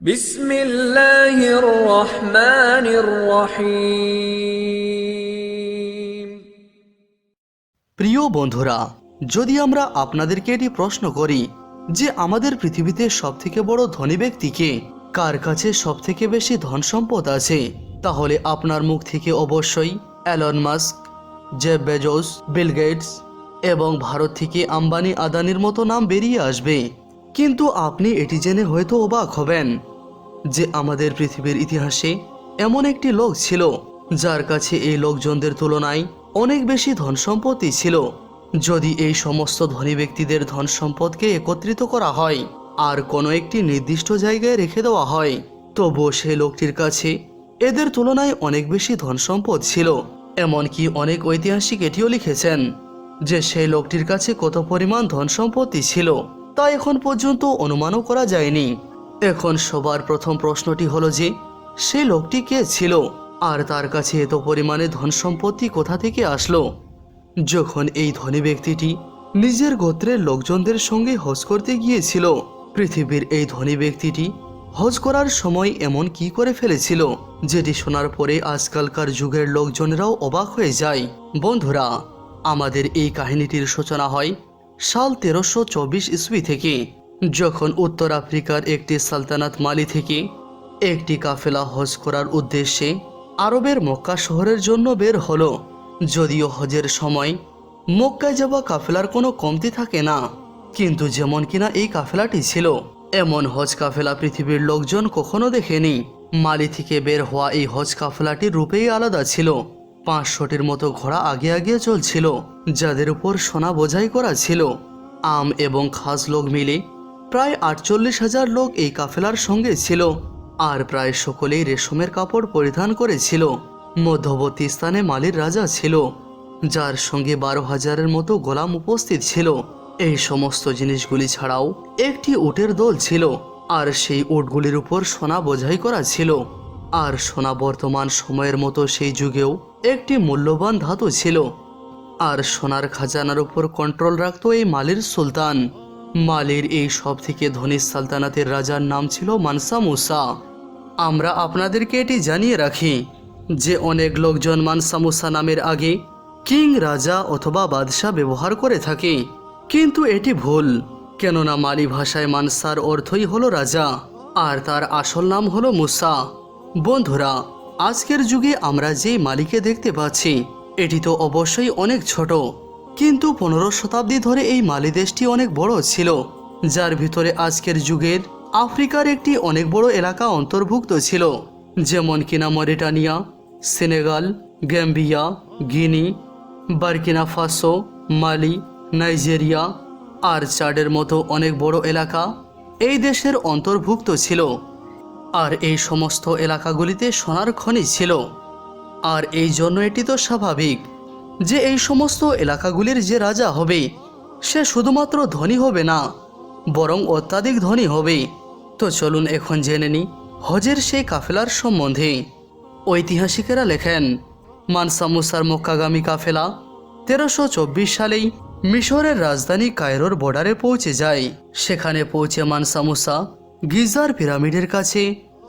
বিসমিল্লাহির রহমানির রহিম প্রিয় বন্ধুরা, যদি আমরা আপনাদেরকে এটি প্রশ্ন করি যে আমাদের পৃথিবীতে সবথেকে বড় ধনী ব্যক্তিকে কার কাছে সবথেকে বেশি ধন সম্পদ আছে, তাহলে আপনার মুখ থেকে অবশ্যই Elon Musk Jeff Bezos Bill Gates এবং ভারত থেকে আম্বানি আদানির মতো নাম বেরিয়ে আসবে। কিন্তু আপনি এটি জেনে হয়তো অবাক হবেন যে আমাদের পৃথিবীর ইতিহাসে এমন একটি লোক ছিল, যার কাছে এই লোকজনদের তুলনায় অনেক বেশি ধন সম্পত্তি ছিল। যদি এই সমস্ত ধনী ব্যক্তিদের ধন সম্পদকে একত্রিত করা হয়, আর কোনো একটি নির্দিষ্ট জায়গায় রেখে দেওয়া হয়, তবুও সেই লোকটির কাছে এদের তুলনায় অনেক বেশি ধন সম্পদ ছিল। এমনকি অনেক ঐতিহাসিক এটিও লিখেছেন যে সেই লোকটির কাছে কত পরিমাণ ধন সম্পত্তি ছিল, তা এখন পর্যন্ত অনুমানও করা যায়নি। এখন সবার প্রথম প্রশ্নটি হলো যে সেই লোকটি কে ছিল? আর তার কাছে এত পরিমাণে ধন সম্পত্তি কোথা থেকে আসলো? যখন এই ধনী ব্যক্তিটি নিজের গোত্রের লোকজনদের সঙ্গে হজ করতে গিয়েছিল, পৃথিবীর এই ধনী ব্যক্তিটি হজ করার সময় এমন কি করে ফেলেছিল, যেটি শোনার পরে আজকালকার যুগের লোকজনেরাও অবাক হয়ে যায়। বন্ধুরা, আমাদের এই কাহিনীটির সূচনা হয় সাল তেরোশো চব্বিশ ইসবি থেকে। যখন উত্তর আফ্রিকার একটি সালতানাত মালি থেকে একটি কাফেলা হজ করার উদ্দেশ্যে আরবের মক্কা শহরের জন্য বের হলো, যদিও হজের সময় মক্কায় যাওয়া কাফেলার কোনো কমতি থাকে না। কিন্তু যেমন কিনা এই কাফেলাটি ছিল, এমন হজ কাফেলা পৃথিবীর লোকজন কখনো দেখেনি। মালি থেকে বের হওয়া এই হজ কাফেলাটির রূপেই আলাদা ছিল। পাঁচশোটির মতো ঘোড়া আগে আগে চলছিল, যাদের উপর সোনা বোঝাই করা ছিল। আম এবং খাস লোক মিলে প্রায় আটচল্লিশ হাজার লোক এই কাফেলার সঙ্গে ছিল। আর প্রায় সকলেই রেশমের কাপড় পরিধান করেছিল। মধ্যবর্তী স্থানে মালির রাজা ছিল, যার সঙ্গে বারো হাজারের মতো গোলাম উপস্থিত ছিল। এই সমস্ত জিনিসগুলি ছাড়াও একটি উটের দল ছিল, আর সেই উটগুলির উপর সোনা বোঝাই করা ছিল। আর সোনা বর্তমান সময়ের মতো সেই যুগেও একটি মূল্যবান ধাতু ছিল। আর সোনার খাজানার উপর কন্ট্রোল রাখত এই মালির সুলতান। মালির এই সব থেকে ধনী সালতানাতের রাজার নাম ছিল মানসা মুসা। আমরা আপনাদেরকে এটি জানিয়ে রাখি যে অনেক লোকজন মানসা মুসা নামের আগে কিং, রাজা অথবা বাদশাহ ব্যবহার করে থাকে। কিন্তু এটি ভুল, কেননা মালি ভাষায় মানসার অর্থই হলো রাজা, আর তার আসল নাম হলো মুসা। বন্ধুরা, আজকের যুগে আমরা যে মালিকে দেখতে পাচ্ছি, এটি তো অবশ্যই অনেক ছোট। কিন্তু পনেরো শতাব্দী ধরে এই মালি দেশটি অনেক বড় ছিল, যার ভিতরে আজকের যুগের আফ্রিকার একটি অনেক বড় এলাকা অন্তর্ভুক্ত ছিল, যেমন কিনা Mauritania, Senegal, Gambia, Guinea, Burkina Faso, Mali, Nigeria, আর চাডের মতো অনেক বড় এলাকা এই দেশের অন্তর্ভুক্ত ছিল, আর এই সমস্ত এলাকাগুলিতে সোনার খনি ছিল, আর এই জন্য এটি তো স্বাভাবিক। যে এই সমস্ত এলাকাগুলির যে রাজা হবে, সে শুধুমাত্র ধনী হবে না, বরং অত্যাধিক ধনী হবে। তো চলুন এখন জেনে নি হজের সেই কাফেলার সম্বন্ধে। ঐতিহাসিকেরা লেখেন, মানসা মুসার মক্কাগামী কাফেলা তেরোশো চব্বিশ সালেই মিশরের রাজধানী কায়রোর বর্ডারে পৌঁছে যায়। সেখানে পৌঁছে মানসা মুসা গিজার পিরামিডের কাছে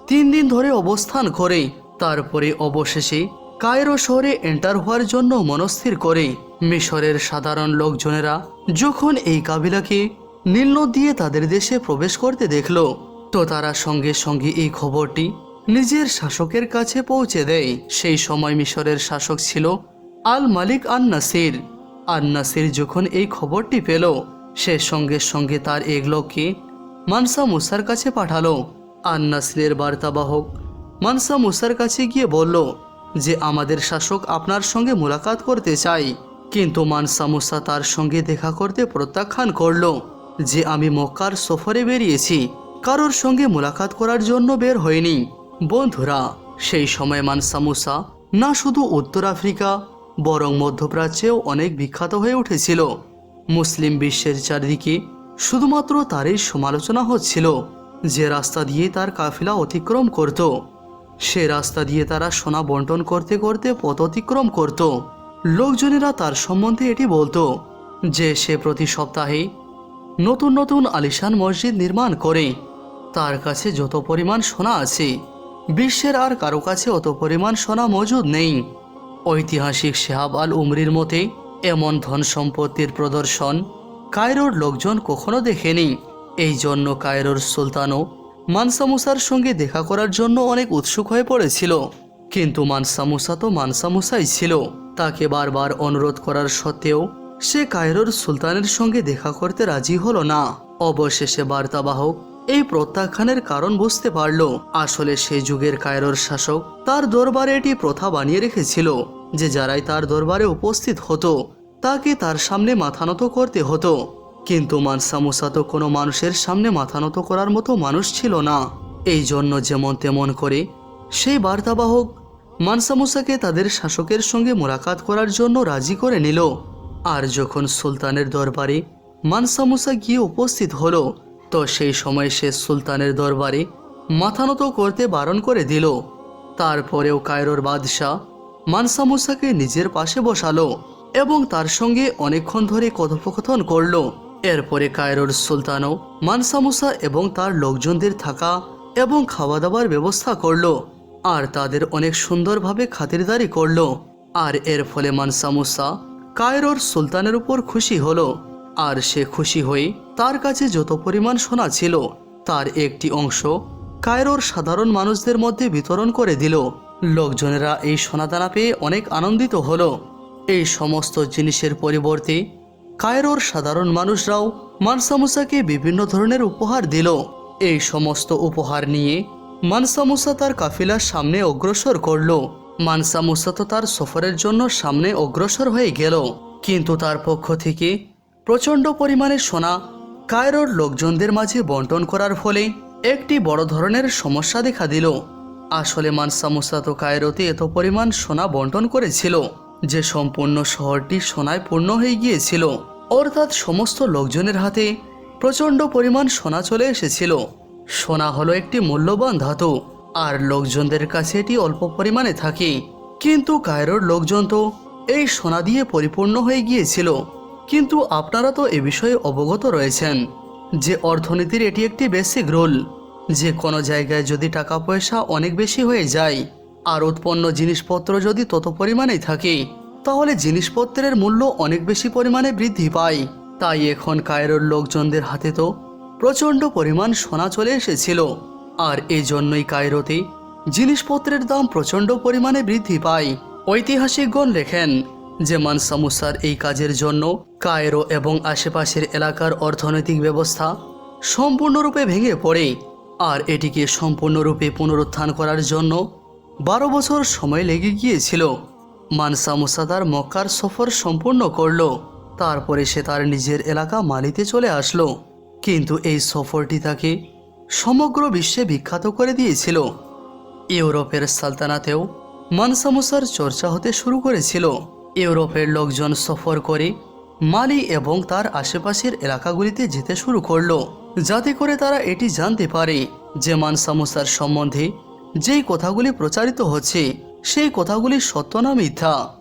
তিন দিন ধরে অবস্থান করে, তারপরে অবশেষে কায়রো শহরে এন্টার হওয়ার জন্য মনস্থির করে মিশরের সাধারণ লোকজনেরা যখন এই কাবিলাকে নীল দিয়ে তাদের দেশে প্রবেশ করতে দেখল, তো তারা সঙ্গে সঙ্গে এই খবরটি নিজের শাসকের কাছে পৌঁছে দেয়। সেই সময় মিশরের শাসক ছিল আল মালিক আন নাসির আর নাসির যখন এই খবরটি পেল, সে সঙ্গে সঙ্গে তার এক লোককে মানসা মুসার কাছে পাঠালো। আর নাসিরের বার্তাবাহক মানসা মুসার কাছে গিয়ে বলল যে আমাদের শাসক আপনার সঙ্গে মোলাকাত করতে চাই। কিন্তু মানসা মুসা তার সঙ্গে দেখা করতে প্রত্যাখ্যান করল যে আমি মক্কার সফরে বেরিয়েছি। কারোর সঙ্গে মোলাকাত করার জন্য বের হয়নি। বন্ধুরা, সেই সময় মানসা মুসা না শুধু উত্তর আফ্রিকা, বরং মধ্যপ্রাচ্যেও অনেক বিখ্যাত হয়ে উঠেছিল। মুসলিম বিশ্বের চারিদিকে শুধুমাত্র তারই সমালোচনা হচ্ছিল, যে রাস্তা দিয়ে তার কাফিলা অতিক্রম করত। সে রাস্তা দিয়ে তারা সোনা বন্টন করতে করতে পথ অতিক্রম করত। লোকজনেরা তার সম্বন্ধে এটি বলতো যে সে প্রতি সপ্তাহে নতুন নতুন আলিশান মসজিদ নির্মাণ করে। তার কাছে যত পরিমাণ সোনা আছে, বিশ্বের আর কারও কাছে অত পরিমাণ সোনা মজুদ নেই। ঐতিহাসিক শেহাব আল উমরির মতে, এমন ধন সম্পত্তির প্রদর্শন কায়রোর লোকজন কখনো দেখেনি। এই জন্য কায়রোর সুলতানও মানসা মুসার সঙ্গে দেখা করার জন্য অনেক উৎসুক হয়ে পড়েছিল। কিন্তু মানসা মুসা তো মানসা মুসাই ছিল। তাকে বারবার অনুরোধ করার সত্ত্বেও সে কায়রোর সুলতানের সঙ্গে দেখা করতে রাজি হলো না। অবশেষে বার্তাবাহক এই প্রত্যাখ্যানের কারণ বুঝতে পারল। আসলে সে যুগের কায়রোর শাসক তার দরবারে এটি প্রথা বানিয়ে রেখেছিল যে যারাই তার দরবারে উপস্থিত হতো, তাকে তার সামনে মাথা নত করতে হতো। কিন্তু মানসা মুসা তো কোনো মানুষের সামনে মাথা নত করার মতো মানুষ ছিল না। এই জন্য যেমন তেমন করে সেই বার্তাবাহক মানসা মুসাকে তাদের শাসকের সঙ্গে মোলাকাত করার জন্য রাজি করে নিল। আর যখন সুলতানের দরবারে মানসা মুসা গিয়ে উপস্থিত হলো, তো সেই সময় সে সুলতানের দরবারে মাথা নত করতে বারণ করে দিল। তারপরেও কায়রোর বাদশাহ মানসা মুসাকে নিজের পাশে বসালো এবং তার সঙ্গে অনেকক্ষণ ধরে কথোপকথন করল। এরপরে কায়রোর সুলতানও মানসামুসা এবং তার লোকজনদের থাকা এবং খাওয়া দাওয়ার ব্যবস্থা করল আর তাদের অনেক সুন্দরভাবে খাতিরদারি করল। আর এর ফলে মানসামুসা কায়রোর সুলতানের উপর খুশি হলো। আর সে খুশি হয়ে তার কাছে যত পরিমাণ সোনা ছিল, তার একটি অংশ কায়রোর সাধারণ মানুষদের মধ্যে বিতরণ করে দিল। লোকজনেরা এই সোনাদানা পেয়ে অনেক আনন্দিত হলো। এই সমস্ত জিনিসের পরিবর্তে কায়রোর সাধারণ মানুষরাও মানসা মুসাকে বিভিন্ন ধরনের উপহার দিল। এই সমস্ত উপহার নিয়ে মানসামুসা তার কাফিলার সামনে অগ্রসর করল। মানসা মুসা তো তার সফরের জন্য সামনে অগ্রসর হয়ে গেল। কিন্তু তার পক্ষ থেকে প্রচণ্ড পরিমাণে সোনা কায়রোর লোকজনদের মাঝে বন্টন করার ফলে একটি বড় ধরনের সমস্যা দেখা দিল। আসলে মানসা মুসা তো কায়রোতে এত পরিমাণ সোনা বন্টন করেছিল, যে সম্পূর্ণ শহরটি সোনায় পূর্ণ হয়ে গিয়েছিল। অর্থাৎ সমস্ত লোকজনের হাতে প্রচণ্ড পরিমাণ সোনা চলে এসেছিল। সোনা হলো একটি মূল্যবান ধাতু, আর লোকজনদের কাছে এটি অল্প পরিমাণে থাকে। কিন্তু কায়রোর লোকজন তো এই সোনা দিয়ে পরিপূর্ণ হয়ে গিয়েছিল। কিন্তু আপনারা তো এ বিষয়ে অবগত রয়েছেন যে অর্থনীতির এটি একটি বেসিক রুল, যে কোনো জায়গায় যদি টাকা পয়সা অনেক বেশি হয়ে যায়, আর উৎপন্ন জিনিসপত্র যদি তত পরিমাণেই থাকে তাহলে জিনিসপত্রের মূল্য অনেক বেশি পরিমাণে বৃদ্ধি পায়। তাই এখন কায়রোর লোকজনদের হাতে তো প্রচণ্ড পরিমাণ সোনা চলে এসেছিল। আর এই জন্যই কায়রোতে জিনিসপত্রের দাম প্রচণ্ড পরিমাণে বৃদ্ধি পায়। ঐতিহাসিকগণ লেখেন, যে মানসা মুসার এই কাজের জন্য কায়রো এবং আশেপাশের এলাকার অর্থনৈতিক ব্যবস্থা সম্পূর্ণরূপে ভেঙে পড়ে। আর এটিকে সম্পূর্ণরূপে পুনরুত্থান করার জন্য বারো বছর সময় লেগে গিয়েছিল। মানসা মুসা তার মক্কার সফর সম্পূর্ণ করল। তারপরে সে তার নিজের এলাকা মালিতে চলে আসলো। কিন্তু এই সফরটি তাকে সমগ্র বিশ্বে বিখ্যাত করে দিয়েছিল। ইউরোপের সালতানাতেও মানসা মুসার চর্চা হতে শুরু করেছিল। ইউরোপের লোকজন সফর করে মালি এবং তার আশেপাশের এলাকাগুলিতে যেতে শুরু করল, যাতে করে তারা এটি জানতে পারে যে মানসা মুসার সম্বন্ধে যেই কথাগুলি প্রচারিত হচ্ছে। সেই কথাগুলি সত্য না মিথ্যা?